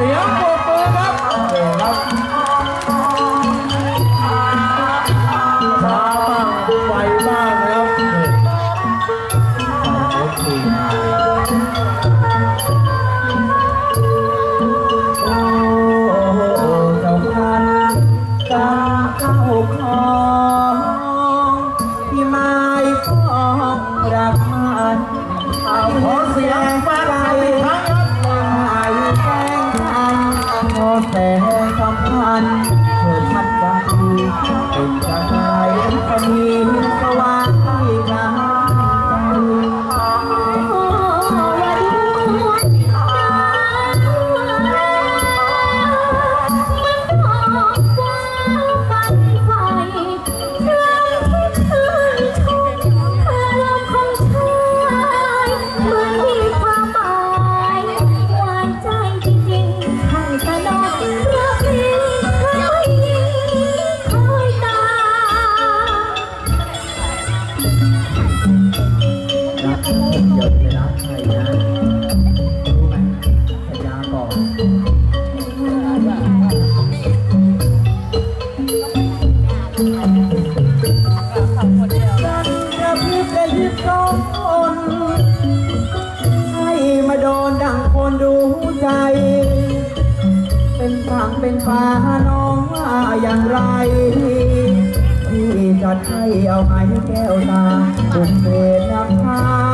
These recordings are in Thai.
เสียงปรบมือครับโอเคครับช้าบ้างไวบ้างนะครับนี่โอเคโอ้โหเจ้าพันกาเข้าคองที่ไม้ฟองรักมันเอาขอเสียงฟ้า แสงคำพันเธอทัดใจเป็นจะไงคนนี้ ฟ้าน้องว่าอย่างไรที่จะให้เอาไม้แก้วตาบุกเบนนำพาให้เรา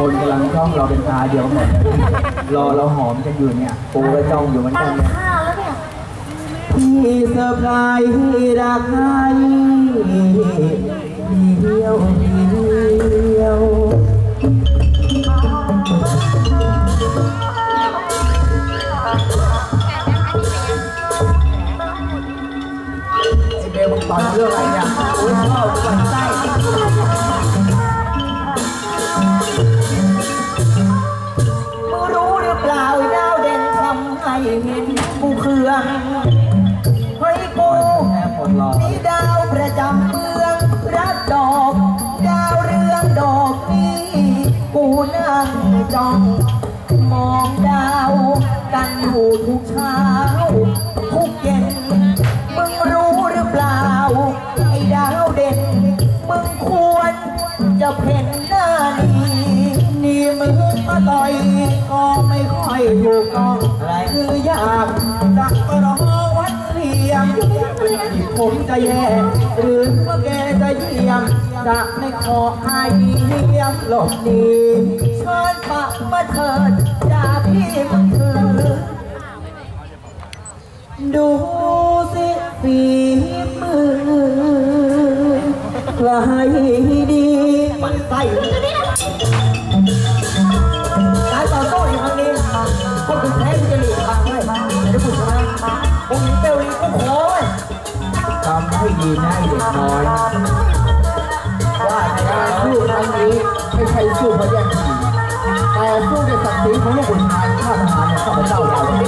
คนกำลังจ้องเราเป็นตาเดียวหมดรอเราหอมกันอยู่เนี่ยปูก็จ้องอยู่เหมือนกันเนี่ย ข้าวแล้วเนี่ย พี่เซอร์ไพรส์รักให้เดียวเดียวเบลมึงตอนเรื่องอะไรเนี่ยโอ้ยชอบมันไส้ เฮ้ยกูนี่ดาวประจำเมืองรักดอก ดาวเรืองดอกนี้กูนั่งจ้อง มองดาวกันอยู่ทุกเช้าทุกเย็นมึงรู้หรือเปล่า ไอ้ดาวเด่น มึงควรจะเพ่นหน้านี้นี่มึงมาต่อยก็ไม่ค่อยถูกต้องอะไรคืออยาก ผมจะแย่ หรือว่าแกจะเยี่ยม จะไม่ขอให้เยี่ยมหลบหนีเชิญปะมาเถิดจากที่มึงถือดูสิฝีมือใครดีมันไส้ำให้ดีนะไอ้เด็กน้อยว่าการสู้ครั้งนี้ไม่ใช่สู้เพราะแย่งชิงแต่สู้ด้วยศักดิ์ศรีของลูกขุนชายข้าทหารของข้าพเจ้าเราเ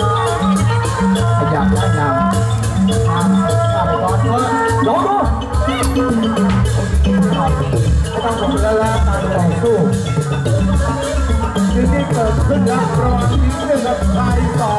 อยากแนะนำทางข้าไปก่อนเถอะลองดูไม่ต้องกดแล้วแล้วการต่อสู้ที่นี่เกิดขึ้นแล้วระหว่างทีมหนึ่งกับชายสอ